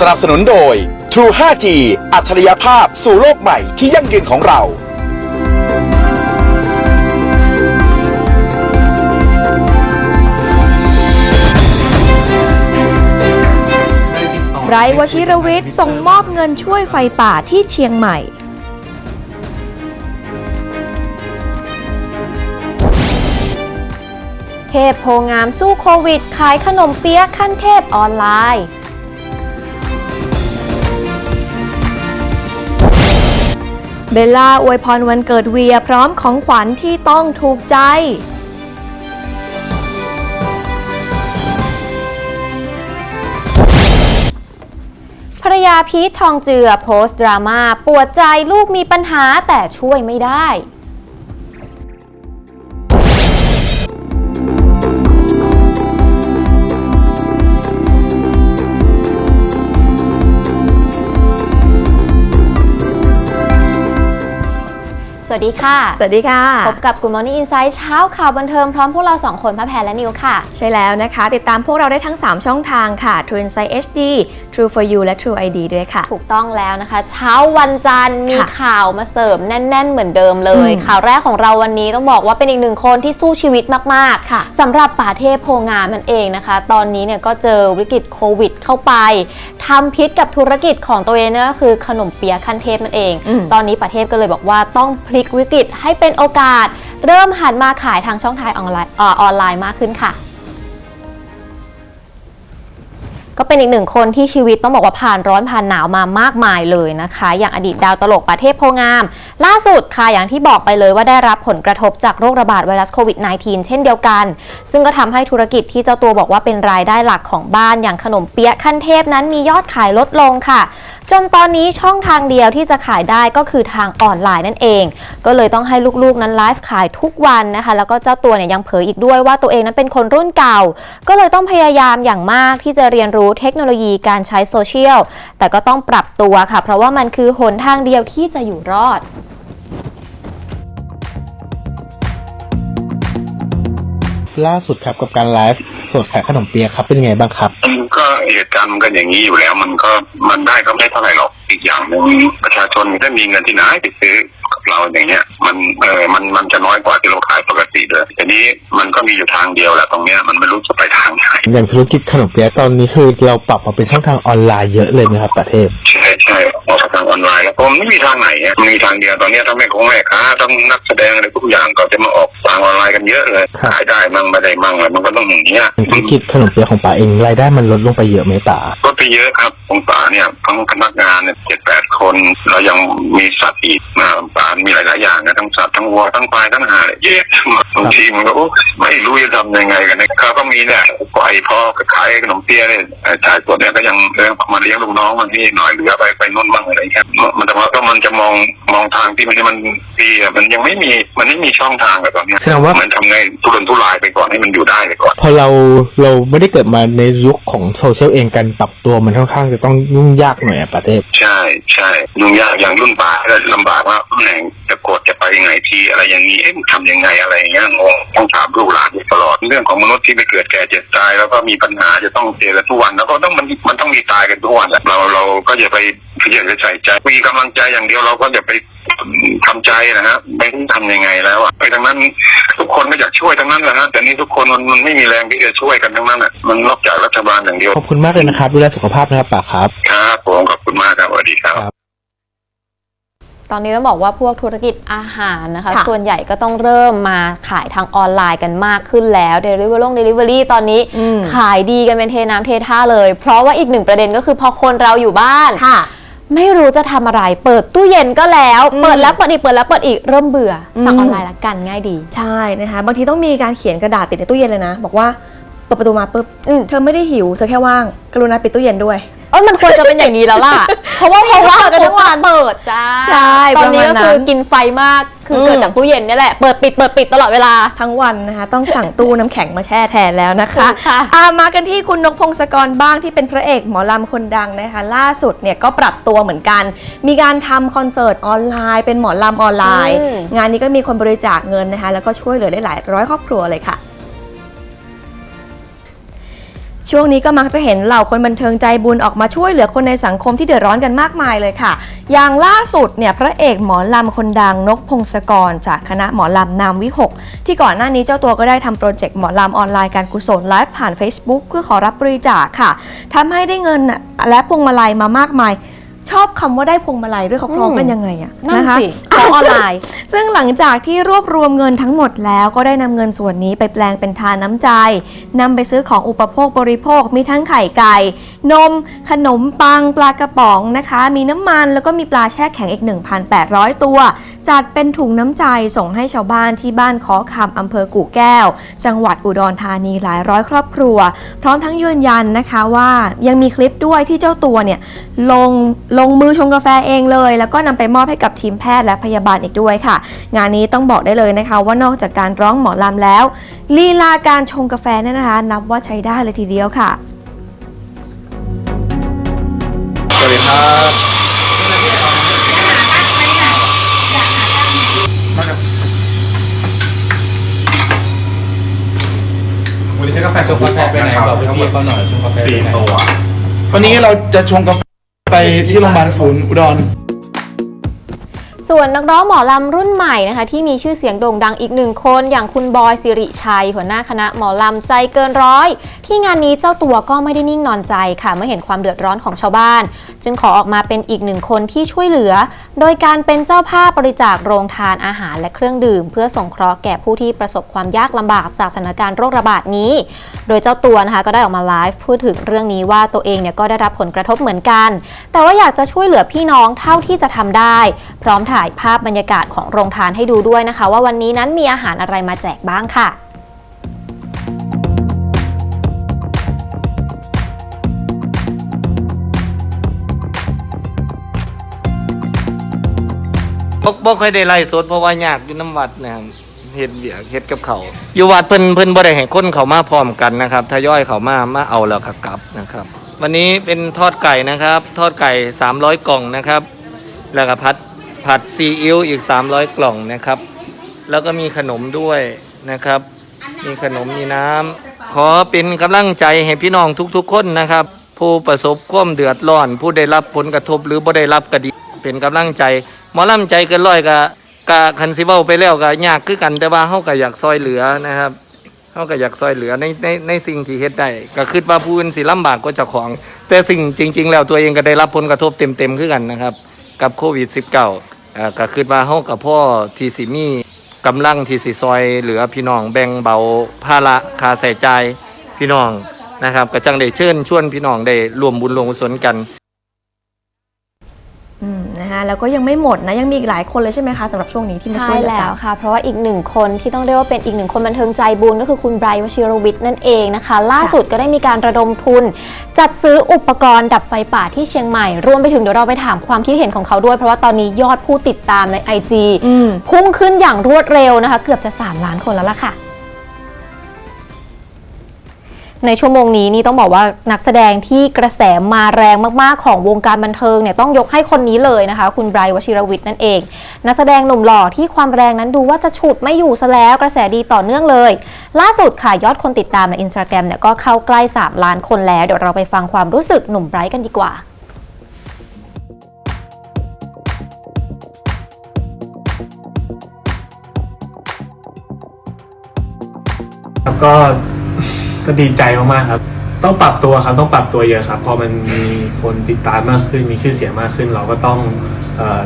สนับสนุนโดย True 5G อัจฉริยภาพสู่โลกใหม่ที่ยั่งยืนของเรา ไรวชิรวิทย์ส่งมอบเงินช่วยไฟป่าที่เชียงใหม่ เทพโพงามสู้โควิด ขายขนมเปี๊ยะขั้นเทพออนไลน์ เบลล่าอวยพรวันเกิดเวียพร้อมของขวัญที่ต้องถูกใจ ภรรยาพีททองเจือโพสต์ดราม่าปวดใจลูกมีปัญหาแต่ช่วยไม่ได้ สวัสดีค่ะ สวัสดีค่ะ พบกับ Good Morning Insight เช้าข่าวบันเทิงพร้อมพวกเราสองคนพระแพรและนิวค่ะ ใช่แล้วนะคะ ติดตามพวกเราได้ทั้ง 3 ช่องทางค่ะ True Insight HD True for You และ True ID ด้วยค่ะ ถูกต้องแล้วนะคะ เช้าวันจันทร์มีค่ะข่าวมาเสริมแน่น ๆ เหมือนเดิมเลยอืมข่าวแรกของเราวันนี้ต้องบอกว่าเป็นอีกหนึ่งคนที่สู้ชีวิตมากค่ะๆสำหรับป่าเทพโพงามนั่นเองนะคะ ตอนนี้เนี่ยก็เจอวิกฤตโควิด เข้าไปทำพิษกับธุรกิจของตัวเองนั่นก็คือขนมเปี๊ยะขั้นเทพนั่นเองอืมตอนนี้ป่าเทพก็เลยบอกว่าต้องพลิลิกวิกฤตให้เป็นโอกาส เริ่มหันมาขายทางช่องทางออนไลน์ออออนไลน์มากขึ้นค่ะ ก็เป็นอีกหนึ่งคนที่ชีวิตต้องบอกว่าผ่านร้อนผ่านหนาวมามากมายเลยนะคะ อย่างอดีตดาวตลกประเทศโพงาม ล่าสุดค่ะอย่างที่บอกไปเลยว่าได้รับผลกระทบจากโรคระบาดไวรัสโควิด -19 เช่นเดียวกัน ซึ่งก็ทำให้ธุรกิจที่เจ้าตัวบอกว่าเป็นรายได้หลักของบ้านอย่างขนมเปี๊ยะขั้นเทพนั้นมียอดขายลดลงค่ะ จนตอนนี้ช่องทางเดียวที่จะขายได้ก็คือทางออนไลน์นั่นเอง ก็เลยต้องให้ลูกๆนั้นไลฟ์ขายทุกวันนะคะ แล้วก็เจ้าตัวเนี่ยยังเผยอีกด้วยว่าตัวเองนั้นเป็นคนรุ่นเก่า ก็เลยต้องพยายามอย่างมากที่จะเรียนรู้เทคโนโลยีการใช้โซเชียลแต่ก็ต้องปรับตัวค่ะ เพราะว่ามันคือหนทางเดียวที่จะอยู่รอดล่าสุดครับกับการไลฟ์ สดขายขนมเปี๊ยะครับเป็นยังไงบ้างครับ มันก็เหตุการณ์มันก็อย่างนี้อยู่แล้ว มันก็มันได้ก็ไม่เท่าไหร่หรอกอีกอย่างหนึ่งประชาชนถ้ามีเงินที่ไหนไปซื้อกับเราอย่างเงี้ย มันเออมันมันจะน้อยกว่าที่เราขายปกติเลยทีนี้มันก็มีอยู่ทางเดียวแหละตรงเนี้ยมันไม่รู้จะไปทางไหนอย่างธุรกิจขนมเปี๊ยะตอนนี้คือเราปรับมาเป็นช่องทางออนไลน์เยอะเลยไหมครับประเทศใช่ใช่ออกทางออนไลน์แล้วผมไม่มีทางไหนอะมันมีทางเดียวตอนเนี้ยทั้งแม่คงแม่ค้าทั้งนักแสดงอะไรทุกอย่างก็จะมาออ กทางออนไลน์กันเยอะเลยครับ ขายได้มั่งไม่ได้มั่งเลยมันก็ต้องอย่างเงี้ยธุรกิจขนมเปี๊ยะของป๋าเองรายได้มันลดลงไปเยอะไหมป๋า ก็ไปเยอะครับองศาเนี่ยทั้งพนักงานเนี่ยเจ็ดแปด คนแล้วยังมีสัตว์อีกนะองศามีหลายๆอย่างนะทั้งสัตว์ทั้งวัวทั้งควายทั้งห่าเยอะบางทีมันก็โอ้ไม่รู้จะทำยังไงกันนะเขาก็มีเนี่ยปล่อยพ่อก็ขายขนมเปี๊ยะเนี่ยเอ่อชายส่วนเนี่ยก็ยังเออมาเลี้ยงลูกน้องมันที่หน่อยเหลือไปไปนู่นบ้างอะไรเงี้ยมันแต่ว่าก็มันจะมองมองทางที่มันมันดีอะมันยังไม่มีมันไม่มีช่องทางอะตอนเนี้ยแสดงว่ามันทำไงทุรนทุรายไปก่อนให้มันอยู่ได้ไปก่อน พอเราเราไม่ได้เกิดมาในยุคของโซเชียลเองการปรับตัวมันค่อนข้างจะต้องยุ่งยากหน่อยอะประเทศใช่ใช่ยุ่งยากอย่างรุ่นป่าก็ลำบากว่าแหน่งจะกดจะไปยังไงทีอะไรอย่างนี้เอ๊ะมันทำยังไงอะไรอย่างเงี้ยงงต้องถามลูกหลานอยู่ตลอดเรื่องของมนุษย์ที่ไปเกิดแก่เจ็บตายแล้วก็มีปัญหาจะต้องเจอกันทุกวัน แล้วก็ต้องมันมันต้องมีตายกันทุกวันอะเราเราก็อย่าไปอย่าไปใส่ใจมีกำลังใจอย่างเดียวเราก็อย่าไปทำใจนะฮะไม่รู้ทำยังไงแล้วอะไปทั้งนั้นทุกคนก็อยากช่วยทั้งนั้นแหละฮะแต่นี่ทุกคนมันมันไม่มีแรงที่จะช่วยกันทั้งนั้นอะมันนอกจากรัฐบาลอย่างเดียวขอบคุณมากเลยนะครับดูแลสุขภาพนะครับป๋าครับครับผมขอบคุณมากครับสวัสดีครับ ตอนนี้ต้องบอกว่าพวกธุรกิจอาหารนะคะ ค่ะส่วนใหญ่ก็ต้องเริ่มมาขายทางออนไลน์กันมากขึ้นแล้ว Delivery ลง Delivery ตอนนี้อืม ขายดีกันเป็นเทน้ำเทท่าเลย เพราะว่าอีกหนึ่งประเด็นก็คือพอคนเราอยู่บ้าน ค่ะ ไม่รู้จะทำอะไร เปิดตู้เย็นก็แล้ว อืมเปิดแล้วเปิดอีกเปิดแล้วเปิดอีกเริ่มเบื่ออม สั่งออนไลน์ละกันง่ายดี ใช่นะคะบางทีต้องมีการเขียนกระดาษติดในตู้เย็นเลยนะ บอกว่าเปิดประตูมาปุ๊บอืม เธอไม่ได้หิวเธอแค่ว่าง กรุณาปิดตู้เย็นด้วย เออมันควรจะเป็นอย่างนี้แล้วล่ะ เพราะว่าเพราะว่าเปิดกันทั้งวันเปิดจ้าใช่ตอนนี้ประมาณนั้นก็คือกินไฟมากคืออมเกิดจากตู้เย็นเนี่ยแหละ เปิดปิดเปิดปิดตลอดเวลา ทั้งวันนะคะ ต้องสั่งตู้น้ำแข็งมาแช่แทนแล้วนะคะถูกค่ะอะมากันที่คุณนกพงศกรบ้างที่เป็นพระเอกหมอลำคนดังนะคะ ล่าสุดเนี่ยก็ปรับตัวเหมือนกัน มีการทำคอนเสิร์ตออนไลน์ เป็นหมอลำออนไลน์อืมงานนี้ก็มีคนบริจาคเงินนะคะ แล้วก็ช่วยเหลือได้หลายร้อยครอบครัวเลยค่ะ ช่วงนี้ก็มักจะเห็นเหล่าคนบันเทิงใจบุญออกมาช่วยเหลือคนในสังคมที่เดือดร้อนกันมากมายเลยค่ะ อย่างล่าสุดเนี่ยพระเอกหมอลำคนดังนกพงศกร จากคณะหมอลำนามวิหกที่ก่อนหน้านี้เจ้าตัวก็ได้ทำโปรเจกต์หมอลำออนไลน์การกุศลไลฟ์ผ่าน Facebook เพื่อขอรับบริจาคค่ะทำให้ได้เงินและพวงมาลัยมามากมาย ชอบคำว่าได้พวงมาลัยด้วยเขาคล้องกันยังไงอะนั่นนะคะสิของออนไลน์ ซึ่งหลังจากที่รวบรวมเงินทั้งหมดแล้วก็ได้นำเงินส่วนนี้ไปแปลงเป็นทานน้ำใจนำไปซื้อของอุปโภคบริโภค มีทั้งไข่ไก่ นม ขนมปัง ปลากระป๋องนะคะ มีน้ำมันแล้วก็มีปลาแช่แข็งอีก 1,800 ตัว จัดเป็นถุงน้ำใจส่งให้ชาวบ้านที่บ้านขอคำอำเภอกู่แก้ว จังหวัดอุดรธานีหลายร้อยครอบครัว พร้อมทั้งยืนยันนะคะว่ายังมีคลิปด้วยที่เจ้าตัวเนี่ยลงลงมือชงกาแฟเองเลย แล้วก็นำไปมอบให้กับทีมแพทย์และพยาบาลอีกด้วยค่ะ งานนี้ต้องบอกได้เลยนะคะ ว่านอกจากการร้องหมอลำแล้วลีลาการชงกาแฟเนี่ยนะคะ นับว่าใช้ได้เลยทีเดียวค่ะ สวัสดีครับวันนี้ใช้กาแฟชงกาแฟไปไหนบอกพี่เขาหน่อยชงกาแฟไปสี่ไหน ตัว วันนี้เราจะชงกาแฟ ไปที่โรงพยาบาลศูนย์อุดร ส่วนนักร้องหมอลำรุ่นใหม่นะคะ ที่มีชื่อเสียงโด่งดังอีกหนึ่งคนอย่างคุณบอยสิริชัย หัวหน้าคณะหมอลำใจเกินร้อย ที่งานนี้เจ้าตัวก็ไม่ได้นิ่งนอนใจค่ะ เมื่อเห็นความเดือดร้อนของชาวบ้าน จึงขอออกมาเป็นอีกหนึ่งคนที่ช่วยเหลือ โดยการเป็นเจ้าภาพบริจาคโรงทานอาหารและเครื่องดื่ม เพื่อส่งเคราะห์แก่ผู้ที่ประสบความยากลำบากจากสถานการณ์โรคระบาดนี้ โดยเจ้าตัวนะคะก็ได้ออกมาไลฟ์พูดถึงเรื่องนี้ว่าตัวเองเนี่ยก็ได้รับผลกระทบเหมือนกัน แต่ว่าอยากจะช่วยเหลือพี่น้องเท่าที่จะทำได้ พร้อมถ่ายภาพบรรยากาศของโรงทานให้ดูด้วยนะคะ ว่าวันนี้นั้นมีอาหารอะไรมาแจกบ้างค่ะ บ่บ่ค่อยได้ไล่สดเพราะว่ายากอยู่น้ำวัดนะครับเฮ็ดเบียกเฮ็ดกับเขาวอยู่วัดเพิ่นเพิ่นบ่ได้ให้คนเขามาพร้อมกันนะครับทยอยเขามามาเอาแล้วก็กลับนะครับ วันนี้เป็นทอดไก่นะครับ ทอดไก่ 300 กล่องนะครับ แล้วก็ผัดผัดซีอิ๊วอีก 300 กล่องนะครับ แล้วก็มีขนมด้วยนะครับ มีขนมมีน้ำขอเป็นกำลังใจให้พี่น้องทุกๆ คนนะครับ ผู้ประสบความเดือดร้อน ผู้ได้รับผลกระทบหรือบ่ได้รับก็ดี เป็นกำลังใจหมอลำใจเกินร้อยก็กะคันสิเว้าไปแล้วก็ยากคือกันแต่ว่าเฮาก็อยากซอยเหลือนะครับเฮาก็อยากซอยเหลือในในในสิ่งที่เฮ็ดได้ก็คิดว่าผู้อื่นสิลำบากก็เจ้าของ แต่สิ่งจริง ๆ แล้วตัวเองก็ได้รับผลกระทบเต็มๆคือกันนะครับ กับโควิด -19 อ่าก็คิดว่าเฮากับพ่อที่สิมีกำลังที่สิซอยเหลือพี่น้องแบ่งเบาภาระค่าใช้จ่ายพี่น้องนะครับก็จังได้เชิญชวนพี่น้องได้ร่วมบุญรวมกุศลกัน นะคะแล้วก็ยังไม่หมดนะยังมีอีกหลายคนเลยใช่ไหมคะสำหรับช่วงนี้ที่มาใช่ช่วยเหลือแล้กัวนค่ะ เพราะว่าอีกหนึ่งคนที่ต้องเรียกว่าเป็นอีกหนึ่งคนบันเทิงใจบุญก็คือคุณไบรท์วชิรวิทย์นั่นเองนะคะ ล่าสุดก็ได้มีการระดมทุน จัดซื้ออุปกรณ์ดับไฟป่าที่เชียงใหม่ รวมไปถึงเดี๋ยวเราไปถามความคิดเห็นของเขาด้วย เพราะว่าตอนนี้ยอดผู้ติดตามใน IG อืม พุ่งขึ้นอย่างรวดเร็วนะคะ เกือบจะ 3 ล้านคนแล้วล่ะค่ะ ในชั่วโมงนี้นี่ต้องบอกว่านักแสดงที่กระแสมาแรงมากๆของวงการบันเทิงเนี่ยต้องยกให้คนนี้เลยนะคะ คุณไบรท์วชิรวิทย์นั่นเอง นักแสดงหนุ่มหล่อที่ความแรงนั้นดูว่าจะฉุดไม่อยู่ซะแล้วกระแสดีต่อเนื่องเลย ล่าสุดค่ะยอดคนติดตามในอินสตาแกรมเนี่ยก็เข้าใกล้ 3 ล้านคนแล้ว เดี๋ยวเราไปฟังความรู้สึกหนุ่มไบรท์กันดีกว่าก็ ก็ดีใจมากๆครับ ต้องปรับตัวครับต้องปรับตัวเยอะครับพอมันมีคนติดตามมากขึ้นมีชื่อเสียงมากขึ้น เราก็ต้องเออ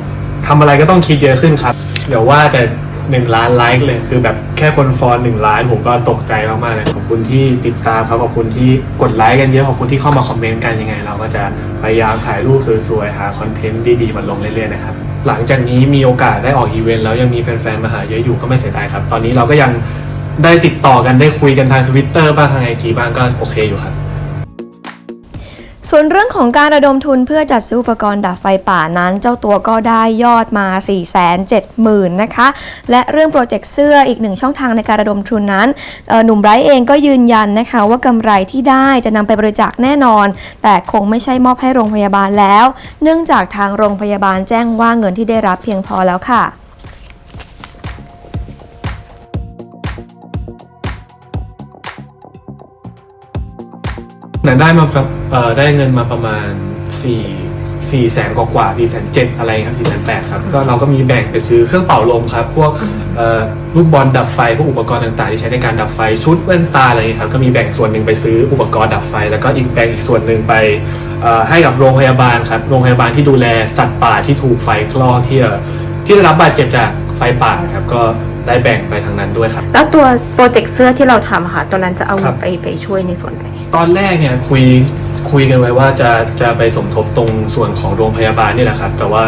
ทำอะไรก็ต้องคิดเยอะขึ้นครับเดี๋ยวว่าแต่หนึ่งล้านไลค์เลยคือแบบแค่คนฟอลหนึ่งล้านผมก็ตกใจมากๆเลยขอบคุณที่ติดตามครับขอบคุณที่กดไลค์กันเยอะขอบคุณที่เข้ามาคอมเมนต์กันยังไง เราก็จะพยายามถ่ายรูปสวยๆหาคอนเทนต์ดีๆมาลงเรื่อยๆนะครับหลังจากนี้มีโอกาสได้ออกอีเวนต์แล้วยังมีแฟนๆมาหาเยอะอยู่ก็ไม่เสียดายครับ ตอนนี้เราก็ยัง ได้ติดต่อกันได้คุยกันทางทวิตเตอร์บ้างทางไอจีบ้างก็โอเคอยู่ครับ ส่วนเรื่องของการระดมทุนเพื่อจัดซื้ออุปกรณ์ดับไฟป่านั้น เจ้าตัวก็ได้ยอดมา 4 7 0 0 0 0นะคะ และเรื่องโปรเจกต์เสื้ออีกหนึ่งช่องทางในการระดมทุนนั้น หนุ่มไบรท์เองก็ยืนยันนะคะ ว่ากำไรที่ได้จะนำไปบริจาคแน่นอน แต่คงไม่ใช่มอบให้โรงพยาบาลแล้ว เนื่องจากทางโรงพยาบาลแจ้งว่าเงินที่ได้รับเพียงพอแล้วค่ะ คแต่ได้มาประเอ่อได้เงินมาประมาณ4 4แสนกว่ากว่า4แสนเจ็ดอะไรครับ4แสนแปดครับก็เราก็มีแบ่งไปซื้อเครื่องเป่าลมครับ พวกเอ่อลูกบอลดับไฟพวกอุปกรณ์ต่างๆที่ใช้ในการดับไฟชุดแว่นตาอะไรอย่างเงี้ยครับก็มีแบ่งส่วนหนึ่งไปซื้ออุปกรณ์ดับไฟ แล้วก็อีกแบ่งอีกส่วนหนึ่งไปเอ่อให้กับโรงพยาบาลครับโรงพยาบาลที่ดูแลสัตว์ป่าที่ถูกไฟคลอกที่เอ่อที่ได้รับบาดเจ็บจากไฟป่าครับก็ได้แบ่งไปทางนั้นด้วยครับ แล้วตัวโปรเจกต์เสื้อที่เราทำอะค่ะตอนนั้นจะเอาครับไปไปช่วยในส่วนไหน ตอนแรกเนี่ยคุยคุยกันไว้ว่าจะจะไปสมทบตรงส่วนของโรงพยาบาลนี่แหละครับ แต่ว่า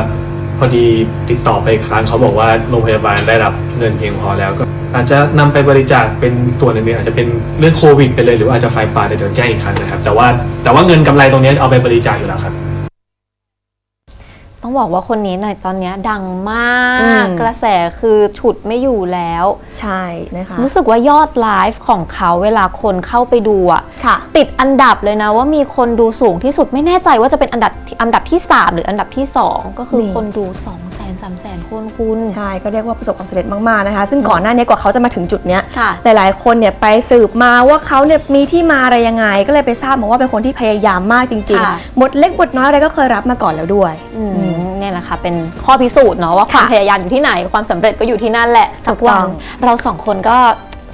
พอดีติดต่อไปครั้งเขาบอกว่าโรงพยาบาลได้รับเงินเพียงพอแล้วก็อาจจะนำไปบริจาคเป็นส่วนหนึ่งอาจจะเป็นเรื่องโควิดไปเลยหรืออาจจะไฟป่าเดี๋ยวแจ้งอีกครั้งนะครับ แต่ว่าแต่ว่าเงินกำไรตรงนี้เอาไปบริจาคอยู่แล้วครับ ต้องบอกว่าคนนี้ในตอนเนี้ยดังมากอืมกระแสคือฉุดไม่อยู่แล้ว ใช่นะคะ รู้สึกว่ายอดไลฟ์ของเขาเวลาคนเข้าไปดูอะค่ะติดอันดับเลยนะว่ามีคนดูสูงที่สุดไม่แน่ใจว่าจะเป็นอันดับอันดับที่ 3 หรืออันดับที่ 2 ก็คือนี่คนดู2 0 0 0 0 0 3 0 0 0 0คนคุณใช่ก็เรียกว่าประสบความสำเร็จมากๆนะคะ ซึ่งก่อนหน้านี้กว่าเขาจะมาถึงจุดเนี้ยค่ะหลายๆ คนเนี่ยไปสืบมาว่าเขาเนี่ยมีที่มาอะไรยังไง ก็เลยไปทราบมาว่าเป็นคนที่พยายามมากจริงค่ะๆบทเล็กบทน้อยอะไรก็เคยรับมาก่อนแล้วด้วยอืม เนี่ยแหละค่ะเป็นข้อพิสูจน์เนาะว่าความค่ะพยายามอยู่ที่ไหนความสำเร็จก็อยู่ที่นั่นแหละ สักถูกต้วัอนงเราสองคนก็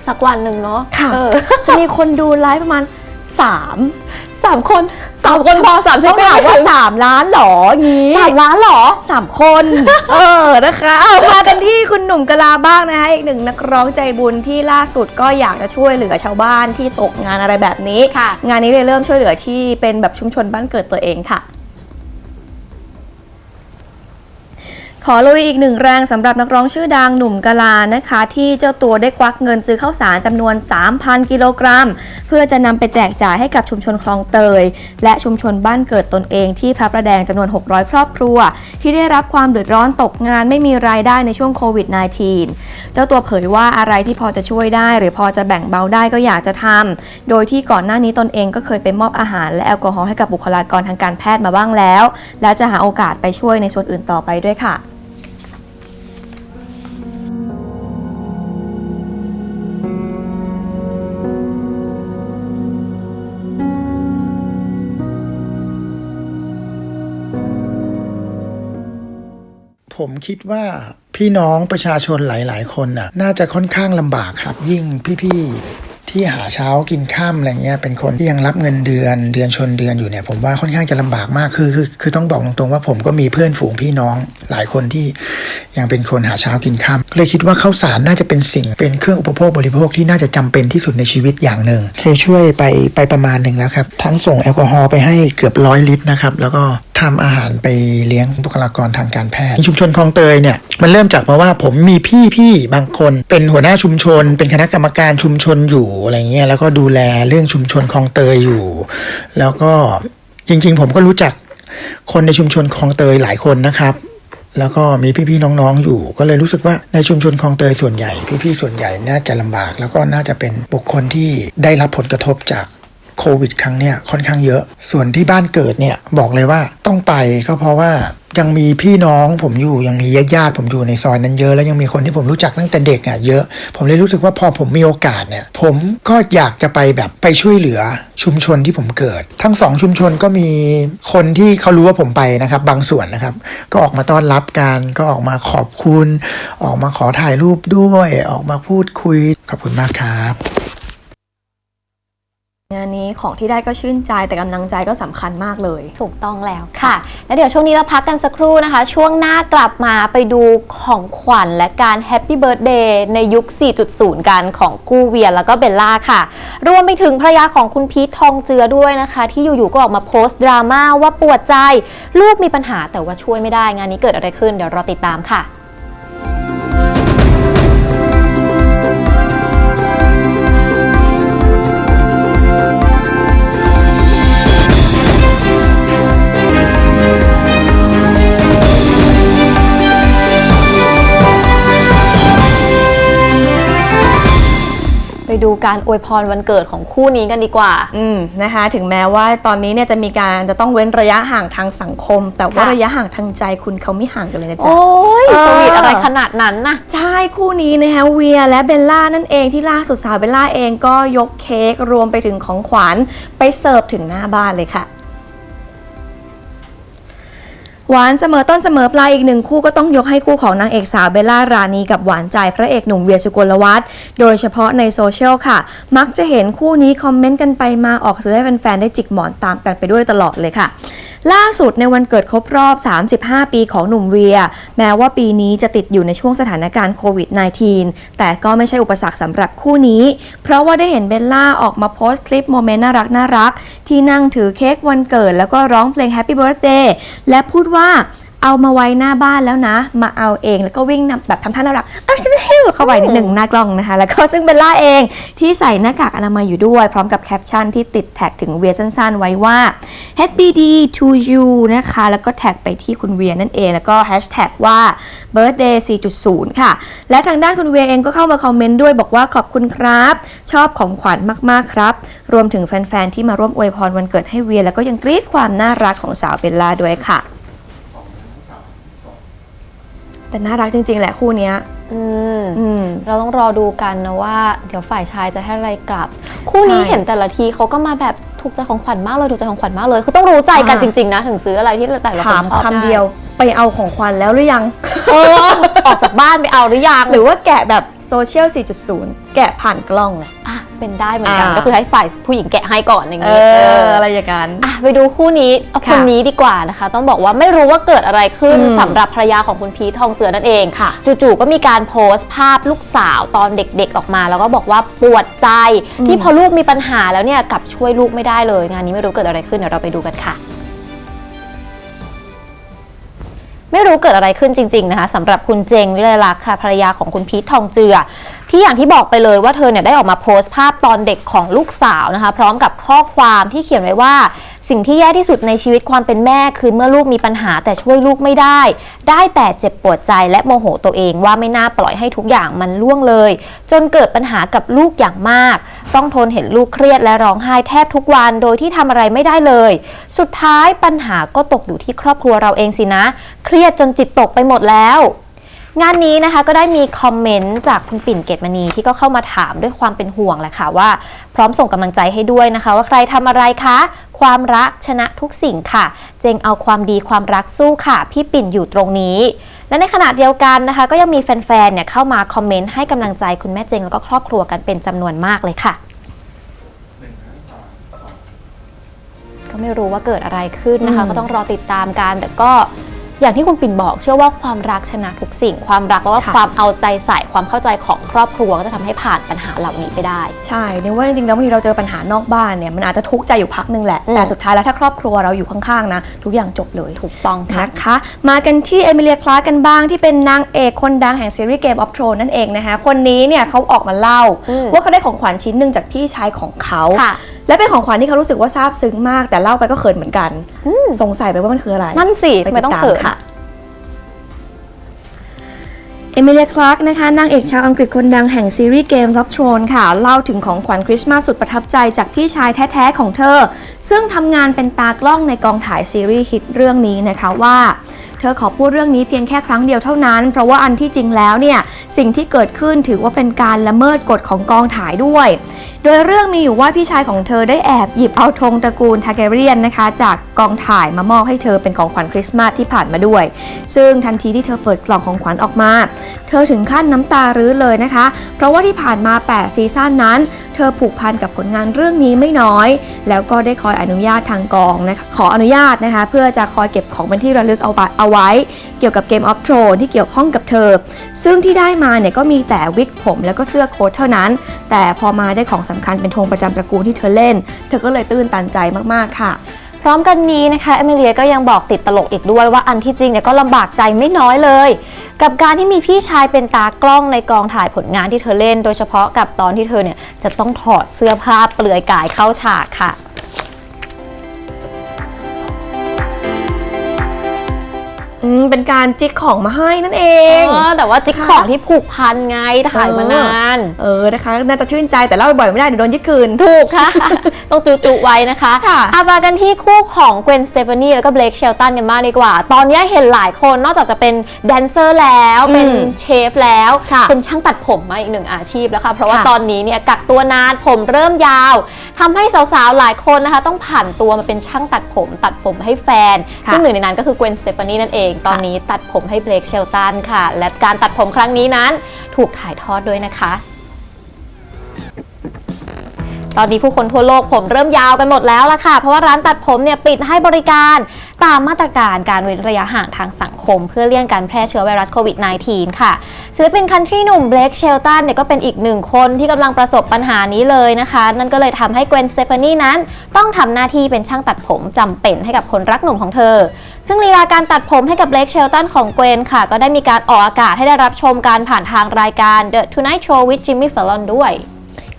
สักวันหนึ่งเนาะค่ะเออจะมีคนดูไลฟ์ประมาณ3สามคนสามคนพอสามสิบต้องถามว่า3ล้านเหรองี้สามล้านเหรอสามคน เออนะคะเอามากันที่คุณหนุ่มกะลาบ้างนะคะอีกหนึ่งนักร้องใจบุญที่ล่าสุดก็อยากจะช่วยเหลือชาวบ้านที่ตกงานอะไรแบบนี้ค่ะงานนี้เลยเริ่มช่วยเหลือที่เป็นแบบชุมชนบ้านเกิดตัวเองค่ะ ขอลุยอีกหนึ่งแรงสำหรับนักร้องชื่อดังหนุ่มกะลานะคะ ที่เจ้าตัวได้ควักเงินซื้อข้าวสารจำนวน 3,000 กิโลกรัม เพื่อจะนำไปแจกจ่ายให้กับชุมชนคลองเตย และชุมชนบ้านเกิดตนเองที่พระประแดงจำนวน 600 ครอบครัว ที่ได้รับความเดือดร้อนตกงานไม่มีรายได้ในช่วงโควิด -19 เจ้าตัวเผยว่าอะไรที่พอจะช่วยได้ หรือพอจะแบ่งเบาได้ก็อยากจะทำโดยที่ก่อนหน้านี้ตนเองก็เคยไปมอบอาหาร และแอลกอฮอล์ให้กับบุคลากรทางการแพทย์มาบ้างแล้ว และจะหาโอกาสไปช่วยในส่วนอื่นต่อไปด้วยค่ะ ผมคิดว่าพี่น้องประชาชนหลาย ๆ คนน่ะ น่าจะค่อนข้างลำบากครับ ยิ่งพี่ๆที่หาเช้ากินข้ามอะไรเงี้ยเป็นคนที่ยังรับเงินเดือนเดือนชนเดือนอยู่เนี่ย ผมว่าค่อนข้างจะลำบากมากคือคือคือต้องบอกตรงๆว่าผมก็มีเพื่อนฝูงพี่น้องหลายคนที่ยังเป็นคนหาเช้ากินข้ามเลยคิดว่าข้าวสารน่าจะเป็นสิ่งเป็นเครื่องอุปโภคบริโภคที่น่าจะจำเป็นที่สุดในชีวิตอย่างหนึ่งเคยช่วยไปไปประมาณหนึ่งแล้วครับทั้งส่งแอลกอฮอล์ไปให้เกือบร้อยลิตรนะครับแล้วก็ ทำอาหารไปเลี้ยงบุคลากรทางการแพทย์ชุมชนคลองเตยเนี่ยมันเริ่มจากมาว่าผมมีพี่พี่บางคน เป็นหัวหน้าชุมชน เป็นคณะกรรมการชุมชนอยู่อะไรเงี้ยแล้วก็ดูแลเรื่องชุมชนคลองเตยอยู่ แล้วก็จริง ๆ ผมก็รู้จักคนในชุมชนคลองเตยหลายคนนะครับแล้วก็มีพี่ๆน้องๆอยู่ ก็เลยรู้สึกว่าในชุมชนคลองเตยส่วนใหญ่ พี่ๆส่วนใหญ่น่าจะลำบาก แล้วก็น่าจะเป็นบุคคลที่ได้รับผลกระทบจาก โควิดครั้งเนี้ยค่อนข้างเยอะ ส่วนที่บ้านเกิดเนี่ยบอกเลยว่าต้องไปก็เพราะว่ายังมีพี่น้องผมอยู่ยังมีญาติๆผมอยู่ในซอยนั้นเยอะ แล้วยังมีคนที่ผมรู้จักตั้งแต่เด็กอะเยอะ ผมเลยรู้สึกว่าพอผมมีโอกาสเนี่ย ผมก็อยากจะไปแบบไปช่วยเหลือชุมชนที่ผมเกิด ทั้งสองชุมชนก็มีคนที่เขารู้ว่าผมไปนะครับ บางส่วนนะครับ ก็ออกมาต้อนรับกันก็ออกมาขอบคุณ ออกมาขอถ่ายรูปด้วย ออกมาพูดคุยขอบคุณมากครับ งานนี้ของที่ได้ก็ชื่นใจแต่กำลังใจก็สำคัญมากเลย ถูกต้องแล้วค่ะ แล้วเดี๋ยวช่วงนี้เราพักกันสักครู่นะคะ ช่วงหน้ากลับมาไปดูของขวัญและการแฮปปี้เบิร์ดเดย์ในยุค 4.0 กันของกู้เวียแล้วก็เบลล่าค่ะ รวมไปถึงภรรยาของคุณพีททองเจือด้วยนะคะ ที่อยู่ๆก็ออกมาโพสต์ดราม่าว่าปวดใจ ลูกมีปัญหาแต่ว่าช่วยไม่ได้งานนี้เกิดอะไรขึ้นเดี๋ยวรอติดตามค่ะ ดูการอวยพรวันเกิดของคู่นี้กันดีกว่า อืมนะคะถึงแม้ว่าตอนนี้เนี่ยจะมีการจะต้องเว้นระยะห่างทางสังคม แต่ว่าค่ะ ระยะห่างทางใจคุณเขาไม่ห่างกันเลยนะจ๊ะ โอ้ยเออ สวีทอะไรขนาดนั้นนะ ใช่คู่นี้นะคะเวียและเบลล่านั่นเองที่ล่าสุดสาวเบลล่าเองก็ยกเค้กรวมไปถึงของขวัญไปเสิร์ฟถึงหน้าบ้านเลยค่ะ หวานเสมอต้นเสมอปลายอีกหนึ่งคู่ก็ต้องยกให้คู่ของนางเอกสาวเบลล่ารานีกับหวานใจพระเอกหนุ่มเวียสุกลวัฒน์โดยเฉพาะในโซเชียลค่ะ มักจะเห็นคู่นี้คอมเมนต์กันไปมาออกสื่อให้แฟนๆได้จิกหมอนตามกันไปด้วยตลอดเลยค่ะ ล่าสุดในวันเกิดครบรอบ 35 ปีของหนุ่มเวีย แม้ว่าปีนี้จะติดอยู่ในช่วงสถานการณ์โควิด -19 แต่ก็ไม่ใช่อุปสรรคสำหรับคู่นี้ เพราะว่าได้เห็นเบลล่าออกมาโพสต์คลิปโมเมนต์น่ารักน่ารักที่นั่งถือเค้กวันเกิดแล้วก็ร้องเพลง Happy Birthday และพูดว่า เอามาไว้หน้าบ้านแล้วนะ มาเอาเองแล้วก็วิ่งนำแบบทำท่าน่ารักอ้าวฉันฮิวเข้าไปนิดหนึ่งหน้ากล้องนะคะ แล้วก็ซึ่งเบลล่าเองที่ใส่หน้ากากอนามัยอยู่ด้วย พร้อมกับแคปชั่นที่ติดแท็กถึงเวียสั้นๆ ไว้ว่า HBD to you นะคะ แล้วก็แท็กไปที่คุณเวียนั่นเอง แล้วก็แฮชแท็กว่า birthday 4.0 ค่ะ และทางด้านคุณเวียเองก็เข้ามาคอมเมนต์ด้วยบอกว่าขอบคุณครับ ชอบของขวัญมากๆครับ รวมถึงแฟนๆที่มาร่วมอวยพรวันเกิดให้เวียแล้วก็ยังกรี๊ดความน่ารักของสาวเบลล่าด้วยค่ะ แต่น่ารักจริง ๆ แหละคู่เนี้ยอืมอืม เราต้องรอดูกันนะว่า เดี๋ยวฝ่ายชายจะให้อะไรกลับ คู่นี้ใช่เห็นแต่ละทีเขาก็มาแบบถูกใจของขวัญมากเลยถูกใจของขวัญมากเลยคือต้องรู้ใจกันอ่า จริงๆนะถึงซื้ออะไรที่แต่ละคนถามชอบคำไเดียวไปเอาของขวัญแล้วหรือยัง เออออกจากบ้านไปเอาหรือยังหรือว่าแกะแบบโซเชียล 4.0 แกะผ่านกล้องไงอะ เป็นได้เหมือนกัน อ่า ก็คือให้ฝ่ายผู้หญิงแกะให้ก่อนอย่างเอนี้อเอออะไรอย่างนั้น อะไปดูคู่นี้เอาค่ะคนนี้ดีกว่านะคะ ต้องบอกว่าไม่รู้ว่าเกิดอะไรขึ้นอืมสำหรับภรรยาของคุณพีททองเจือนั่นเองค่ะจู่ๆก็มีการโพสต์ภาพลูกสาวตอนเด็กๆออกมา แล้วก็บอกว่าปวดใจอืมที่พอลูกมีปัญหาแล้วเนี่ยกลับช่วยลูกไม่ได้เลยงานนี้ไม่รู้เกิดอะไรขึ้นเดี๋ยวเราไปดูกันค่ะ ไม่รู้เกิดอะไรขึ้นจริง ๆ นะคะสำหรับคุณเจงวิไลลักษณ์ค่ะภรรยาของคุณพีททองเจือ ที่อย่างที่บอกไปเลยว่าเธอเนี่ยได้ออกมาโพสต์ภาพตอนเด็กของลูกสาวนะคะ พร้อมกับข้อความที่เขียนไว้ว่า สิ่งที่แย่ที่สุดในชีวิตความเป็นแม่คือเมื่อลูกมีปัญหาแต่ช่วยลูกไม่ได้ ได้แต่เจ็บปวดใจและโมโหตัวเองว่าไม่น่าปล่อยให้ทุกอย่างมันล่วงเลย จนเกิดปัญหากับลูกอย่างมาก ต้องทนเห็นลูกเครียดและร้องไห้แทบทุกวันโดยที่ทำอะไรไม่ได้เลย สุดท้ายปัญหาก็ตกอยู่ที่ครอบครัวเราเองสินะ เครียดจนจิตตกไปหมดแล้ว งานนี้นะคะก็ได้มีคอมเมนต์จากคุณปิ่นเกตมณีที่ก็เข้ามาถามด้วยความเป็นห่วงแหละค่ะว่า พร้อมส่งกำลังใจให้ด้วยนะคะ ว่าใครทำอะไรคะ ความรักชนะทุกสิ่งค่ะ เจงเอาความดีความรักสู้ค่ะ พี่ปิ่นอยู่ตรงนี้ และในขณะเดียวกันนะคะ ก็ยังมีแฟนๆเนี่ยเข้ามาคอมเมนต์ให้กำลังใจคุณแม่เจงแล้วก็ครอบครัวกันเป็นจำนวนมากเลยค่ะก็ไม่รู้ว่าเกิดอะไรขึ้นนะคะอืมก็ต้องรอติดตามกันแต่ก็ อย่างที่คุณปิ่นบอกเชื่อว่าความรักชนะทุกสิ่ง ความรักแล้วก็ความเอาใจใส่ความเข้าใจของครอบครัวก็จะทำให้ผ่านปัญหาเหล่านี้ไปได้ ใช่เนี่ยว่าจริงๆแล้วบางทีเราเจอปัญหานอกบ้านเนี่ยมันอาจจะทุกข์ใจอยู่พักหนึ่งแหละอืมแต่สุดท้ายแล้วถ้าครอบครัวเราอยู่ข้างๆนะทุกอย่างจบเลยถูกต้องค่ะนะคะ มากันที่เอมิเลียคลาร์กกันบ้างที่เป็นนางเอกคนดังแห่งซีรีส์ Game of Thrones นั่นเองนะคะคนนี้เนี่ยเขาออกมาเล่าอืมว่าเขาได้ของขวัญชิ้นหนึ่งจากพี่ชายของเขาค่ะและเป็นของขวัญที่เขารู้สึกว่าซาบซึ้งมากแต่เล่าไปก็เขินเหมือนกัน สงสัยไปว่ามันคืออะไรนั่นสิทำไมต้องเขินค่ะเอมิเลีย คลาร์กนะคะ นางเอกชาวอังกฤษคนดังแห่งซีรีส์ Games of Thrones ค่ะ เล่าถึงของขวัญคริสต์มาสสุดประทับใจจากพี่ชายแท้ ๆ ของเธอ ซึ่งทำงานเป็นตากล้องในกองถ่ายซีรีส์ฮิตเรื่องนี้นะคะว่า เธอขอพูดเรื่องนี้เพียงแค่ครั้งเดียวเท่านั้น เพราะว่าอันที่จริงแล้วเนี่ย สิ่งที่เกิดขึ้นถือว่าเป็นการละเมิดกฎของกองถ่ายด้วยโดยเรื่องมีอยู่ว่าพี่ชายของเธอได้แอบหยิบเอาธงตระกูลทาเกเรียนนะคะ จากกองถ่ายมามอบให้เธอเป็นของขวัญคริสต์มาสที่ผ่านมาด้วย ซึ่งทันทีที่เธอเปิดกล่องของขวัญออกมา เธอถึงขั้นน้ำตารื้อเลยนะคะ เพราะว่าที่ผ่านมา 8 ซีซั่นนั้น เธอผูกพันกับผลงานเรื่องนี้ไม่น้อย แล้วก็ได้คอยอนุญาตทางกองนะคะขออนุญาตนะคะ เพื่อจะคอยเก็บของเป็นที่ระลึกเอาไว้ เกี่ยวกับเกมออฟ r o นที่เกี่ยวข้องกับเธอ ซึ่งที่ได้มาเนี่ยก็มีแต่วิกผมแล้วก็เสื้อโค้ทเท่านั้น แต่พอมาได้ของสำคัญเป็นธงประจำตระกูลที่เธอเล่น เธอก็เลยตื้นตันใจมากๆค่ะพร้อมกันนี้นะคะเอมิเลียก็ยังบอกติดตลกอีกด้วยว่าอันที่จริงเนี่ยก็ลำบากใจไม่น้อยเลย กับการที่มีพี่ชายเป็นตากล้องในกองถ่ายผลงานที่เธอเล่น โดยเฉพาะกับตอนที่เธอเนี่ยจะต้องถอดเสื้อผ้าเปลือยกายเข้าฉากค่ะ อืมเป็นการจิกของมาให้นั่นเอง เออแต่ว่าจิ๊กค่ะของที่ผูกพันไงถ่ายมานาน เออนะคะ น่าจะชื่นใจแต่เล่าบ่อยๆไม่ได้เดี๋ยวโดนยึดคืน ถูกค่ะ ต้องจุจุไว้นะคะค่ะเอามากันที่คู่ของเก w นสเตฟานีแล้วก็เบล k เชลตันกันมากดีกว่า ตอนนี้เห็นหลายคนนอกจากจะเป็นแดนเซอร์แล้วอืมเป็นเชฟแล้ว ค่ะเป็นช่างตัดผมมาอีกหนึ่งอาชีพแล้วค่ะเพราะว่าค่ะ ตอนนี้เนี่ยกักตัวนานผมเริ่มยาวทำให้สาวๆหลายคนนะคะ ต้องผ่านตัวมาเป็นช่างตัดผม ตัดผมให้แฟน ค่ะ ซึ่งหนึ่งในนั้นก็คือเก w นสเตฟานีนั่นเองตอนนี้ตัดผมให้เบลกเชลตันค่ะ และการตัดผมครั้งนี้นั้นถูกถ่ายทอดด้วยนะคะ ตอนนี้ผู้คนทั่วโลกผมเริ่มยาวกันหมดแล้วล่ะค่ะ เพราะว่าร้านตัดผมเนี่ยปิดให้บริการตามมาตรการการเว้นระยะห่างทางสังคม เพื่อเลี่ยงการแพร่เชื้อไวรัสโควิด -19 ค่ะศิลปินคันทรีหนุ่มเบล k เชลตันเนี่ยก็เป็นอีกหนึ่งคนที่กำลังประสบปัญหานี้เลยนะคะ นั่นก็เลยทำให้เก w นสเตฟานีนั้น ต้องทำหน้าที่เป็นช่างตัดผมจำเป็นให้กับคนรักหนุ่มของเธอ ซึ่งลีลาการตัดผมให้กับเบล k เชลตันของเก w นค่ะ ก็ได้มีการออกอากาศให้ได้รับชมการผ่านทางรายการ The Tonight Show with Jimmy Fallon ด้วย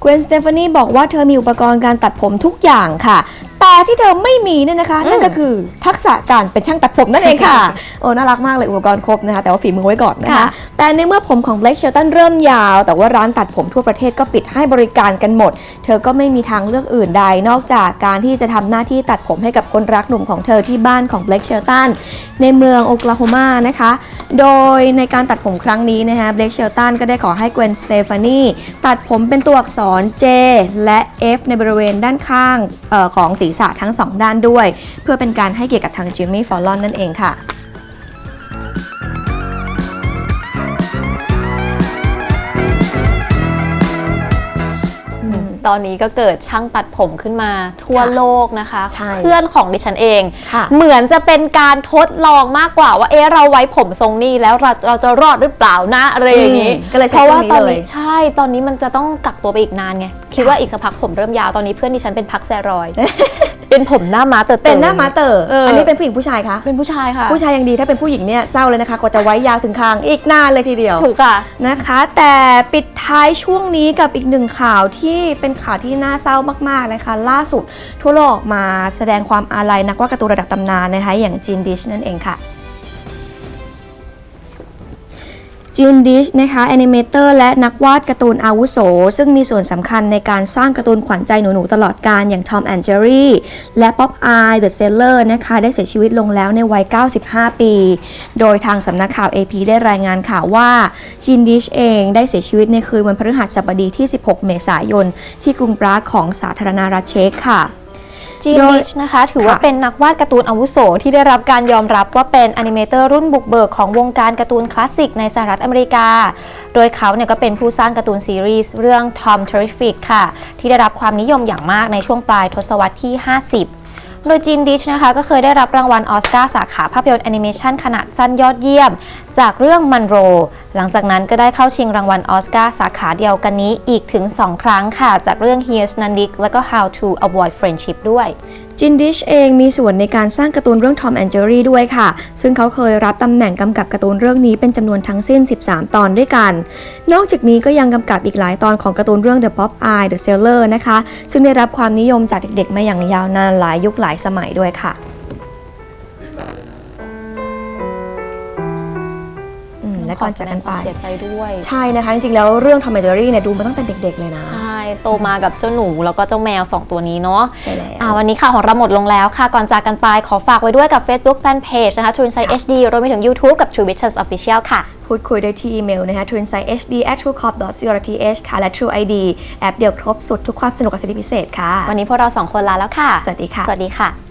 เกวนสเตฟานีบอกว่าเธอมีอุปกรณ์การตัดผมทุกอย่างค่ะ แต่ที่เธอไม่มีเนี่ยนะคะอืมนั่นก็คือทักษะการเป็นช่างตัดผมนั่นเองค่ะ โอ้น่ารักมากเลยอุปกรณ์ครบนะคะ แต่ว่าฝีมือไว้ก่อนนะคะค่ะแต่ในเมื่อผมของเบล k เชลตันเริ่มยาว แต่ว่าร้านตัดผมทั่วประเทศก็ปิดให้บริการกันหมด เธอก็ไม่มีทางเลือกอื่นใด นอกจากการที่จะทำหน้าที่ตัดผมให้กับคนรักหนุ่มของเธอที่บ้านของเบล k เชลตันในเมืองโอคลาโฮมานะคะ โดยในการตัดผมครั้งนี้นะคะเบล k เชลตันก็ได้ขอให้เกวนสเตฟานีตัดผมเป็นตัวอักษร J และ F ในบริเวณด้านข้างเออของศีรษะทั้งสองด้านด้วย เพื่อเป็นการให้เกียรติกับทางจิมมี่ฟอลลอนนั่นเองค่ะ ตอนนี้ก็เกิดช่างตัดผมขึ้นมาทั่วค่ะโลกนะคะใช่เพื่อนของดิฉันเอง ค่ะเหมือนจะเป็นการทดลองมากกว่าว่าเอ๊ะเราไว้ผมทรงนี้แล้วเราเราจะรอดหรือเปล่านะอะไรอย่างนี้อืมก็เลยใช้เพราะว่าช่วงนี้ตอนเลยนี้ใช่ตอนนี้มันจะต้องกักตัวไปอีกนานไงคิดว่าอีกสักพักผมเริ่มยาวตอนนี้เพื่อนดิฉันเป็นพักแซรอยด์ เป็นผมหน้าม้าเติร์ดๆเป็นหน้ามาเตอร์เอออัอันนี้เป็นผู้หญิงผู้ชายคะเป็นผู้ชายค่ะ ผู้ชายยังดีถ้าเป็นผู้หญิงเนี่ยเศร้าเลยนะคะกว่าจะไว้ยาวถึงคางอีกนานเลยทีเดียวถูกค่ะนะคะ แต่ปิดท้ายช่วงนี้กับอีกหนึ่งข่าวที่เป็นข่าวที่น่าเศร้ามากๆนะคะล่าสุดทั่วโลกออกมาแสดงความอาลัยนักวาดการ์ตูนระดับตำนานนะคะอย่างจีนดิชนั่นเองค่ะ จีนดิชนะคะแอนิเมเตอร์และนักวาดการ์ตูนอาวุโส ซึ่งมีส่วนสำคัญในการสร้างการ์ตูนขวัญใจหนูๆตลอดการอย่างทอมแอนเจอรี่และป๊อปอายเดอะเซลเลอร์นะคะได้เสียชีวิตลงแล้วในวัย 95 ปี โดยทางสำนักข่าว AP ได้รายงานข่าวว่าจีนดิชเองได้เสียชีวิตในคืนวันพฤหัสบดีที่ 16 เมษายน ที่กรุงปรากของสาธารณรัฐเช็กค่ะ จีนโดยดิชนะคะ ถือว่าค่ะเป็นนักวาดการ์ตูนอาวุโส ที่ได้รับการยอมรับว่าเป็นแอนิเมเตอร์รุ่นบุกเบิกของวงการการ์ตูนคลาสสิกในสหรัฐอเมริกา โดยเขาเนี่ยก็เป็นผู้สร้างการ์ตูนซีรีส์เรื่อง Tom Terrific ค่ะ ที่ได้รับความนิยมอย่างมากในช่วงปลายทศวรรษที่ 50โดยจินดิชนะคะก็เคยได้รับรางวัลออสการ์สาขาภาพยนตร์แอนิเมชันขนาดสั้นยอดเยี่ยม จากเรื่องมันโร หลังจากนั้นก็ได้เข้าชิงรางวัลออสการ์สาขาเดียวกันนี้อีกถึง 2 ครั้งค่ะ จากเรื่อง Here's Nandik และก็ How to Avoid Friendship ด้วยจินดิชเองมีส่วนในการสร้างการ์ตูนเรื่อง Tom and Jerry ด้วยค่ะ ซึ่งเขาเคยรับตำแหน่งกำกับการ์ตูนเรื่องนี้เป็นจำนวนทั้งสิ้น 13 ตอนด้วยกัน นอกจากนี้ก็ยังกำกับอีกหลายตอนของการ์ตูนเรื่อง The Pop Eye The Sailor นะคะ ซึ่งได้รับความนิยมจากเด็กๆ มาอย่างยาวนานหลายยุคหลายสมัยด้วยค่ะ และก่อนจากกันไปขอแสดงความเสียใจด้วย ใช่นะคะ จริงๆแล้วเรื่อง Tom and Jerry เนี่ยดูมาตั้งแต่เด็ก ๆ เลยนะ ใช่ โตมากับเจ้าหนูแล้วก็เจ้าแมว 2 ตัวนี้เนาะใช่แล้วอ่าวันนี้ข่าวของเราหมดลงแล้วค่ะ ก่อนจากกันไปขอฝากไว้ด้วยกับ Facebook Fanpage นะคะ True Insight HD รวมไปถึง YouTube กับ True Visions Official ค่ะ พูดคุยได้ที่อีเมลนะคะ trueinsighthd at truecorp.co.th ค่ะและ True ID แอปเดียวครบสุดทุกความสนุกกับสิทธิพิเศษค่ะ วันนี้พวกเราสองคนลาแล้วค่ะ สวัสดีค่ะ สวัสดีค่ะ